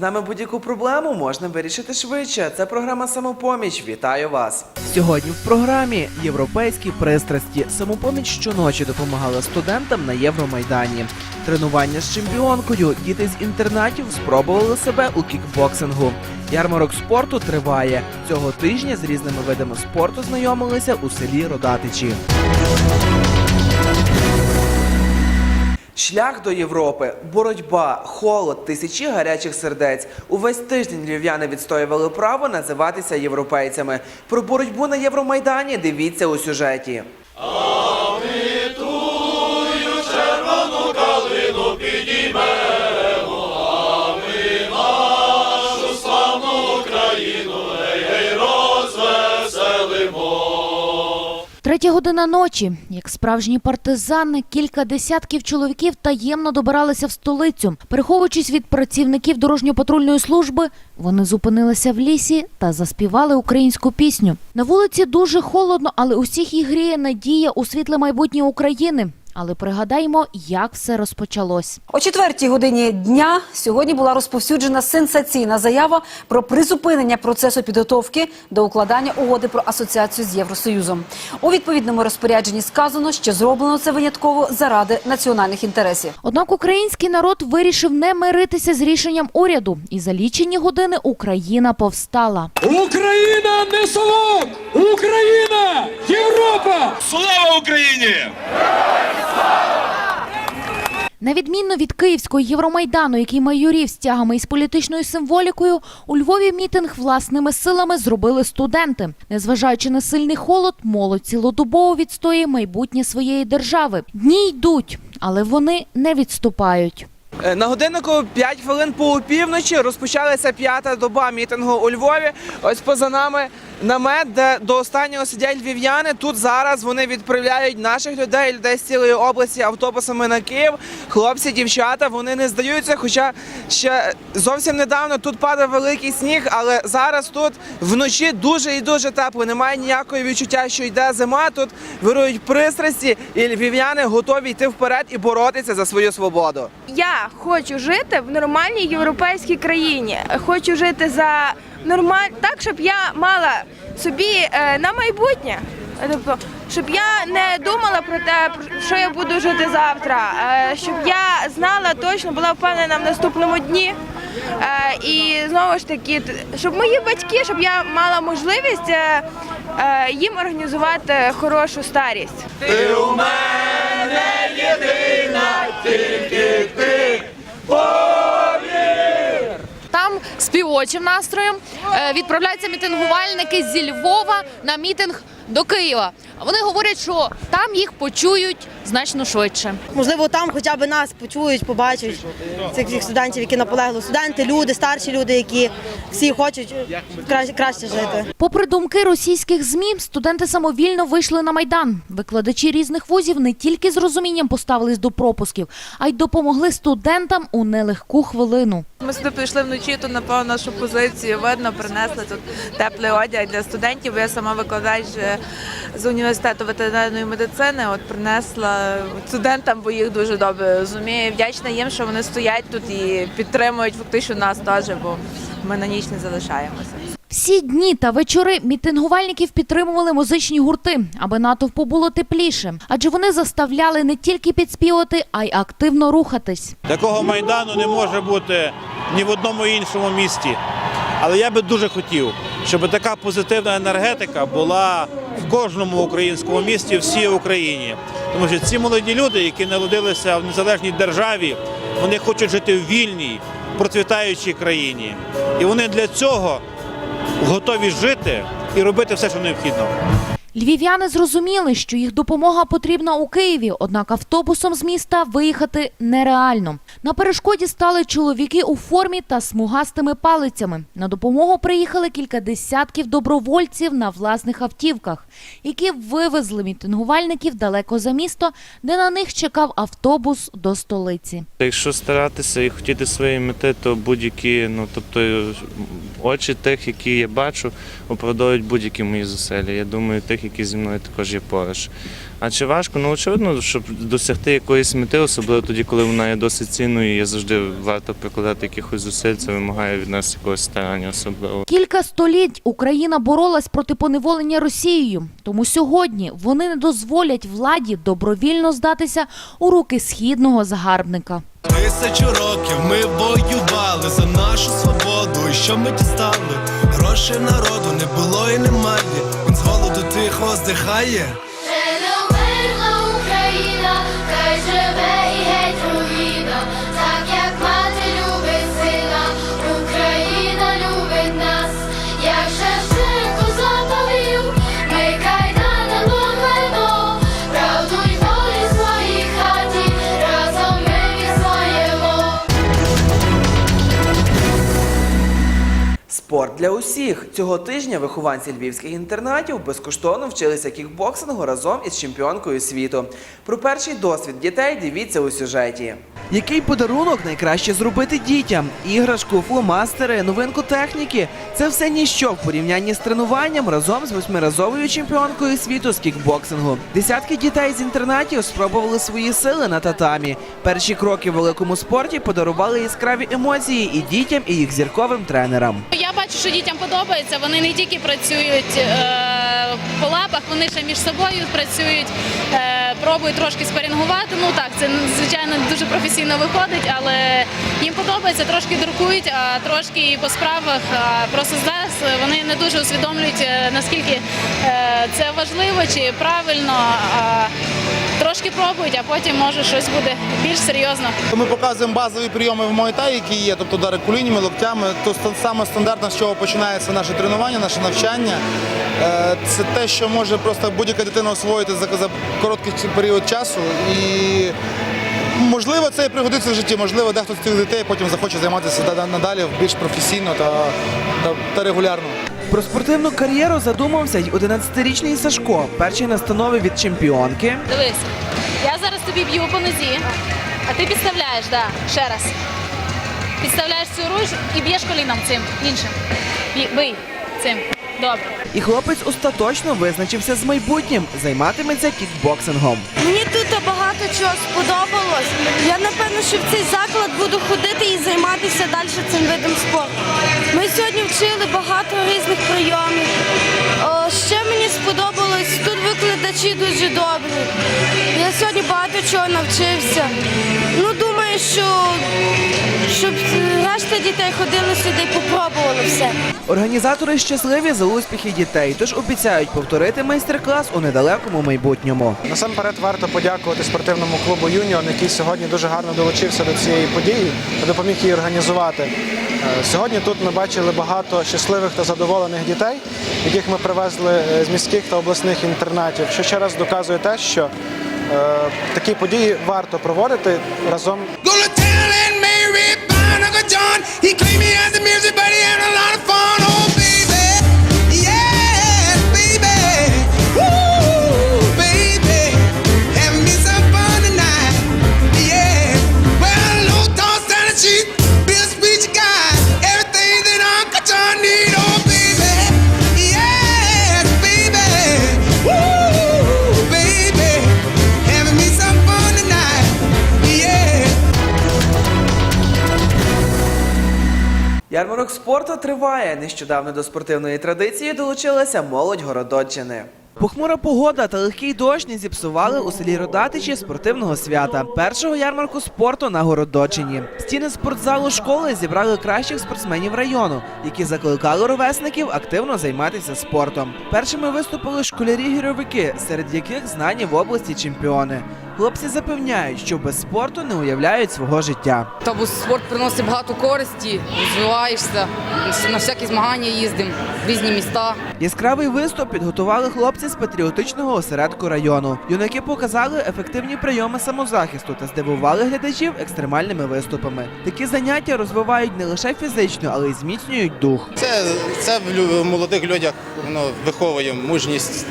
нами будь-яку проблему можна вирішити швидше. Це програма Самопоміч. Вітаю вас! Сьогодні в програмі Європейські пристрасті. Самопоміч щоночі допомагала студентам на Євромайдані. Тренування з чемпіонкою. Діти з інтернатів спробували себе у кікбоксингу. Ярмарок спорту триває. Цього тижня з різними видами спорту знайомилися у селі Родатичі. Шлях до Європи, боротьба, холод, тисячі гарячих сердець. Увесь тиждень львів'яни відстоювали право називатися європейцями. Про боротьбу на Євромайдані дивіться у сюжеті. Година ночі. Як справжні партизани, кілька десятків чоловіків таємно добиралися в столицю. Переховуючись від працівників дорожньо-патрульної служби, вони зупинилися в лісі та заспівали українську пісню. На вулиці дуже холодно, але усіх їх гріє надія у світле майбутнє України. Але пригадаймо, як все розпочалось. О четвертій годині дня сьогодні була розповсюджена сенсаційна заява про призупинення процесу підготовки до укладання угоди про асоціацію з Євросоюзом. У відповідному розпорядженні сказано, що зроблено це винятково заради національних інтересів. Однак український народ вирішив не миритися з рішенням уряду, і за лічені години Україна повстала. Україна не совок! Україна! Європа! Слава Україні! На відмінно від київського Євромайдану, який майорів стягами із політичною символікою, у Львові мітинг власними силами зробили студенти. Незважаючи на сильний холод, молодь цілодобово відстоює майбутнє своєї держави. Дні йдуть, але вони не відступають. Е, На годиннику 5 хвилин по опівночі розпочалася п'ята доба мітингу у Львові. Ось поза нами намет, де до останнього сидять львів'яни. Тут зараз вони відправляють наших людей, людей з цілої області автобусами на Київ. Хлопці, дівчата, вони не здаються. Хоча ще зовсім недавно тут падав великий сніг, але зараз тут вночі дуже і дуже тепло. Немає ніякого відчуття, що йде зима. Тут вирують пристрасті, і львів'яни готові йти вперед і боротися за свою свободу. Я хочу жити в нормальній європейській країні. Хочу жити за нормаль... так, щоб я мала собі е, на майбутнє. Тобто, щоб я не думала про те, що я буду жити завтра, е, щоб я знала точно, була впевнена в наступному дні. Е, і знову ж таки, щоб мої батьки, щоб я мала можливість їм організувати хорошу старість. Там співочим настроєм е, відправляються мітингувальники зі Львова на мітинг до Києва. Вони говорять, що там їх почують значно швидше. Можливо, там хоча б нас почують, побачать цих всіх студентів, які наполегли. Студенти, люди, старші люди, які всі хочуть краще, краще жити. Попри думки російських змі, студенти самовільно вийшли на майдан. Викладачі різних вузів не тільки з розумінням поставились до пропусків, а й допомогли студентам у нелегку хвилину. Ми сюди прийшли вночі, то напевно нашу позицію видно, принесли тут теплий одяг для студентів. Я сама викладач е, з університету ветеринарної медицини. От принесла студентам, бо їх дуже добре розумію. Вдячна їм, що вони стоять тут і підтримують фактично нас теж, бо ми на ніч не залишаємося. Всі дні та вечори мітингувальників підтримували музичні гурти, аби натовпу було тепліше, адже вони заставляли не тільки підспівати, а й активно рухатись. Такого майдану не може бути ні в одному іншому місті. Але я би дуже хотів, щоб така позитивна енергетика була в кожному українському місті, всій Україні. Тому що ці молоді люди, які народилися в незалежній державі, вони хочуть жити в вільній, процвітаючій країні. І вони для цього готові жити і робити все, що необхідно. Львів'яни зрозуміли, що їх допомога потрібна у Києві, однак автобусом з міста виїхати нереально. На перешкоді стали чоловіки у формі та смугастими палицями. На допомогу приїхали кілька десятків добровольців на власних автівках, які вивезли мітингувальників далеко за місто, де на них чекав автобус до столиці. Якщо старатися і хотіти своєї мети, то будь-які, ну тобто очі тих, які я бачу, оправдовують будь-які мої зусилля. Я думаю, тих, тих, які зі мною також є поруч. А чи важко? Ну очевидно, щоб досягти якоїсь мети, особливо тоді, коли вона є досить цінною, є завжди варто прикладати якихось зусиль, це вимагає від нас якогось старання особливо. Кілька століть Україна боролась проти поневолення Росією. Тому сьогодні вони не дозволять владі добровільно здатися у руки східного загарбника. Тисячу років ми воювали за нашу свободу. І що ми дістали? Грошей народу не було і немає. Він з голоду тихо здихає. Спорт для усіх цього тижня вихованці львівських інтернатів безкоштовно вчилися кікбоксингу разом із чемпіонкою світу. Про перший досвід дітей дивіться у сюжеті. Який подарунок найкраще зробити дітям? Іграшку, фломастери, новинку техніки це все ніщо в порівнянні з тренуванням разом з восьмиразовою чемпіонкою світу з кікбоксингу. Десятки дітей з інтернатів спробували свої сили на татамі. Перші кроки в великому спорті подарували яскраві емоції і дітям, і їх зірковим тренерам. Я бачу, що дітям подобається. Вони не тільки працюють е, по лапах, вони ще між собою працюють, е, пробують трошки спарінгувати. Ну так, це звичайно дуже професійно виходить, але їм подобається, трошки друкують, а трошки і по справах. А просто зараз вони не дуже усвідомлюють, е, наскільки е, це важливо чи правильно. А трошки пробують, а потім може щось буде більш серйозно. Ми показуємо базові прийоми в Муайтай, які є, тобто удари колінями, локтями. То саме стандартно, чого починається наше тренування, наше навчання. Е, Це те, що може просто будь-яка дитина освоїти за, короткий період часу. І можливо, це і пригодиться в житті. Можливо, дехто з цих дітей потім захоче займатися надалі більш професійно та, та, та регулярно. Про спортивну кар'єру задумався й 11-річний Сашко, перші настанови від чемпіонки. Дивись, я зараз тобі б'ю по нозі, а ти підставляєш, да, ще раз. Підставляєш цю руч і б'єш коліном цим іншим. Бий цим. Добре. І хлопець остаточно визначився з майбутнім, займатиметься кікбоксингом. Мені тут багато чого сподобалось. Я напевно, що в цей заклад буду ходити і займатися далі цим видом спорту. Ми сьогодні вчили багато різних прийомів. О, ще мені сподобалось, тут викладачі дуже добрі. Я сьогодні багато чого навчився. Ну, думаю, що щоб решта дітей ходили сюди і попробували все. Організатори щасливі за успіхи дітей, тож обіцяють повторити майстер-клас у недалекому майбутньому. Насамперед варто подякувати спортивному клубу Юніон, який сьогодні дуже гарно долучився до цієї події та допоміг її організувати. Е, Сьогодні тут ми бачили багато щасливих та задоволених дітей, яких ми привезли е, з міських та обласних інтернатів, що ще раз доказує те, що такі події варто проводити разом Ярмарок спорту триває. Нещодавно до спортивної традиції долучилася молодь Городоччини. Похмура погода та легкий дощ не зіпсували у селі Родатичі спортивного свята, першого ярмарку спорту на Городочині. Стіни спортзалу школи зібрали кращих спортсменів району, які закликали ровесників активно займатися спортом. Першими виступили школярі-гіровики, серед яких знані в області чемпіони. Хлопці запевняють, що без спорту не уявляють свого життя. Тому спорт приносить багато користі, розвиваєшся, на всякі змагання їздимо різні міста. Яскравий виступ підготували хлопці з патріотичного осередку району. Юнаки показали ефективні прийоми самозахисту та здивували глядачів екстремальними виступами. Такі заняття розвивають не лише фізично, але й зміцнюють дух. Це, це в молодих людях воно виховує мужність,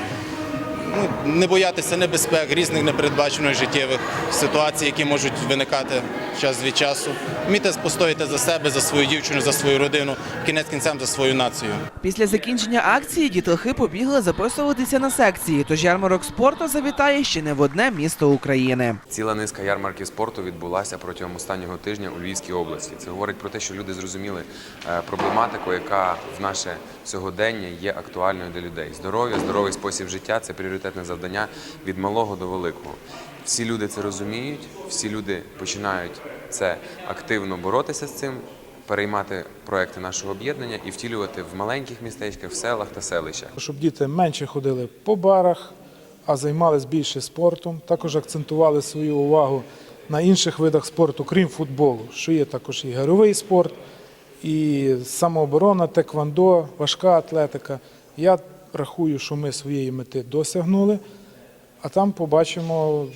ну, не боятися небезпек, різних непередбачених життєвих ситуацій, які можуть виникати час від часу, вміти постояти за себе, за свою дівчину, за свою родину, кінець кінцем за свою націю. Після закінчення акції дітлахи побігли записуватися на секції, тож ярмарок спорту завітає ще не в одне місто України. Ціла низка ярмарків спорту відбулася протягом останнього тижня у Львівській області. Це говорить про те, що люди зрозуміли е, проблематику, яка в наше сьогодення є актуальною для людей. Здоров'я, здоровий спосіб життя це пріоритетне завдання від малого до великого. Всі люди це розуміють, всі люди починають це активно боротися з цим. Переймати проекти нашого об'єднання і втілювати в маленьких містечках, в селах та селищах. Щоб діти менше ходили по барах, а займалися більше спортом. Також акцентували свою увагу на інших видах спорту, крім футболу, що є також і геровий спорт, і самооборона, теквандо, важка атлетика. Я рахую, що ми своєї мети досягнули, а там побачимо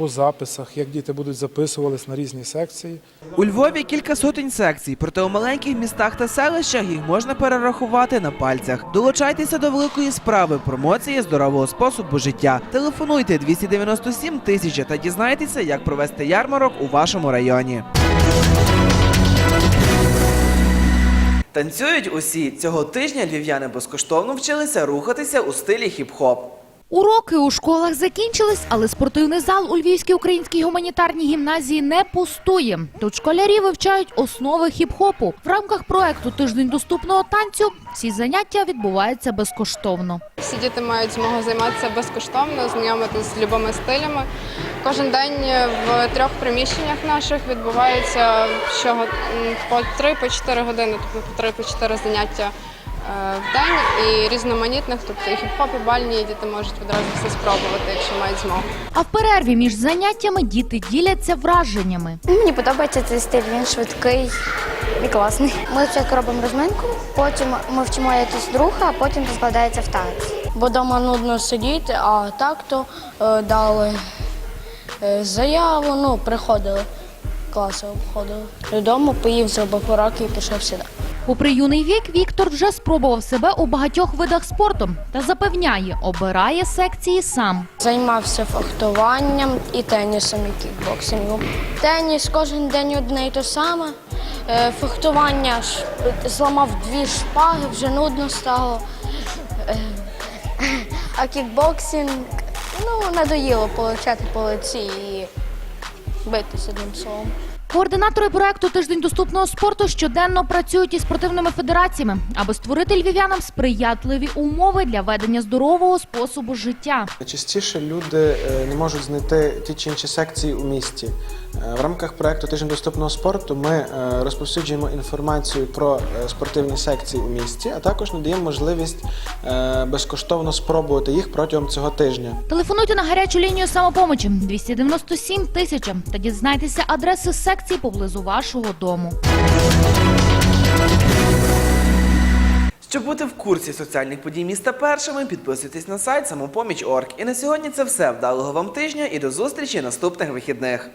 по записах, як діти будуть записуватись на різні секції. У Львові кілька сотень секцій, проте у маленьких містах та селищах їх можна перерахувати на пальцях. Долучайтеся до великої справи промоції здорового способу життя. Телефонуйте 297 тисяч та дізнайтеся, як провести ярмарок у вашому районі. Танцюють усі цього тижня львів'яни безкоштовно вчилися рухатися у стилі хіп-хоп. Уроки у школах закінчились, але спортивний зал у Львівській українській гуманітарній гімназії не пустує. Тут школярі вивчають основи хіп-хопу. В рамках проекту Тиждень доступного танцю ці заняття відбуваються безкоштовно. Всі діти мають змогу займатися безкоштовно, знайомитися з любими стилями. Кожен день в трьох приміщеннях наших відбувається м, по 3-4 години, тобто по 3-4 заняття в день і різноманітних, тобто і хіп-хоп, і бальні, і діти можуть відразу все спробувати, якщо мають змогу. А в перерві між заняттями діти діляться враженнями. Мені подобається цей стиль, він швидкий і класний. Ми спочатку робимо розминку, потім ми вчимо якийсь рух, а потім це складається в танець. Бо вдома нудно сидіти, а так то е, дали е, заяву, ну, приходили, класи обходили. Додому поїв, зробив уроки і пішов сюди. Попри юний вік, Віктор вже спробував себе у багатьох видах спорту та запевняє, обирає секції сам. Займався фехтуванням і тенісом, і кікбоксингом. Теніс кожен день одне і те саме. Е, Фехтування ж зламав дві шпаги, вже нудно стало. Е, А кікбоксинг ну, надоїло получати по лиці і битися одним словом. Координатори проекту Тиждень доступного спорту щоденно працюють із спортивними федераціями, аби створити львів'янам сприятливі умови для ведення здорового способу життя. Частіше люди е, не можуть знайти ті чи інші секції у місті. Е, В рамках проекту Тиждень доступного спорту ми е, розповсюджуємо інформацію про спортивні секції у місті, а також надаємо можливість безкоштовно спробувати їх протягом цього тижня. Телефонуйте на гарячу лінію самопомочі 297 тисяч та дізнайтеся адреси секцій поблизу вашого дому. Щоб бути в курсі соціальних подій міста першими, підписуйтесь на сайт самопоміч.орг. І на сьогодні це все. Вдалого вам тижня і до зустрічі наступних вихідних.